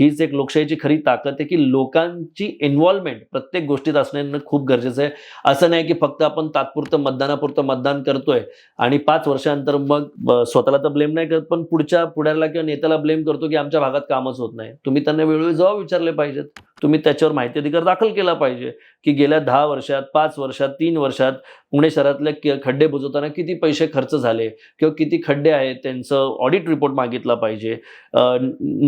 हीच एक लोकशाहीची खरी ताकद आहे की लोकांची इन्व्हॉल्वमेंट प्रत्येक गोष्टीत असणं खूप गरजेचं आहे. असं नाही की फक्त आपण तात्पुरतं मतदानापुरतं मतदान करतोय आणि पाच वर्षानंतर मग स्वतःला तर ब्लेम नाही करत पण पुढच्या पुढ्याला किंवा नेत्याला ब्लेम करतो की आमच्या भागात कामच होत नाही. तुम्ही त्यांना वेळोवेळी जबाब विचारले पाहिजेत. तुम्ही त्याच्यावर माहिती अधिकार दाखल केला पाहिजे की गेल्या दहा वर्षात पाच वर्षात तीन वर्षात पुणे शहरातले खड्डे बुजवताना किती पैसे खर्च झाले किंवा किती खड्डे आहेत त्यांचं ऑडिट रिपोर्ट मागितला पाहिजे.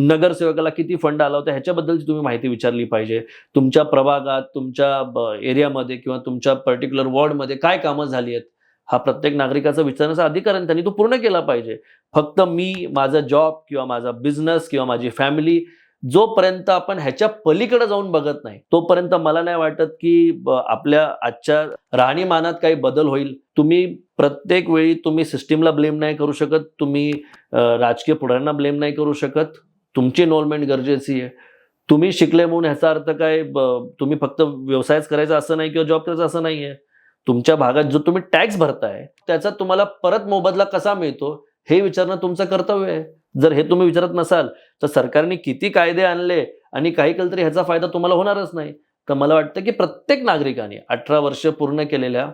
नगरसेवकाला किती फंड आला होता ह्याच्याबद्दलची तुम्ही माहिती विचारली पाहिजे. तुमच्या प्रभागात तुमच्या एरियामध्ये किंवा तुमच्या पर्टिक्युलर वॉर्डमध्ये काय कामं झाली आहेत? हा प्रत्येक नागरिकाचा विचारण्याचा अधिकार आहे त्यांनी तो पूर्ण केला पाहिजे. फक्त मी माझा जॉब किंवा माझा बिझनेस किंवा माझी फॅमिली जोपर्यंत आपण ह्याच्या पलीकडे जाऊन बघत नाही तोपर्यंत मला नाही वाटत की आपल्या आजच्या राहणीमानात काही बदल होईल. तुम्ही प्रत्येक वेळी तुम्ही सिस्टीमला ब्लेम नाही करू शकत तुम्ही राजकीय पुढाऱ्यांना ब्लेम नाही करू शकत. तुमची इन्व्हॉल्वमेंट गरजेची आहे. तुम्ही शिकले म्हणून ह्याचा अर्थ काय तुम्ही फक्त व्यवसायच करायचा असं नाही किंवा जॉब करायचा असं नाही आहे तुमच्या भागात जो तुम्ही टॅक्स भरताय त्याचा तुम्हाला परत मोबदला कसा मिळतो हे विचारणं तुमचं कर्तव्य आहे. जर हे तुम्ही विचारत नसाल तर सरकारने किती कायदे आणले आणि काही कल तरी ह्याचा फायदा तुम्हाला होणारच नाही. तर मला वाटतं की प्रत्येक नागरिकाने अठरा वर्ष पूर्ण केलेल्या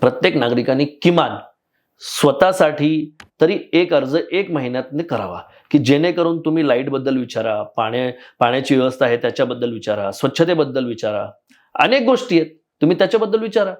प्रत्येक नागरिकांनी किमान स्वतःसाठी तरी एक अर्ज एक महिन्यातने करावा की जेणेकरून तुम्ही लाईटबद्दल विचारा पाण्या पाण्याची व्यवस्था आहे त्याच्याबद्दल विचारा स्वच्छतेबद्दल विचारा. अनेक गोष्टी आहेत तुम्ही त्याच्याबद्दल विचारा.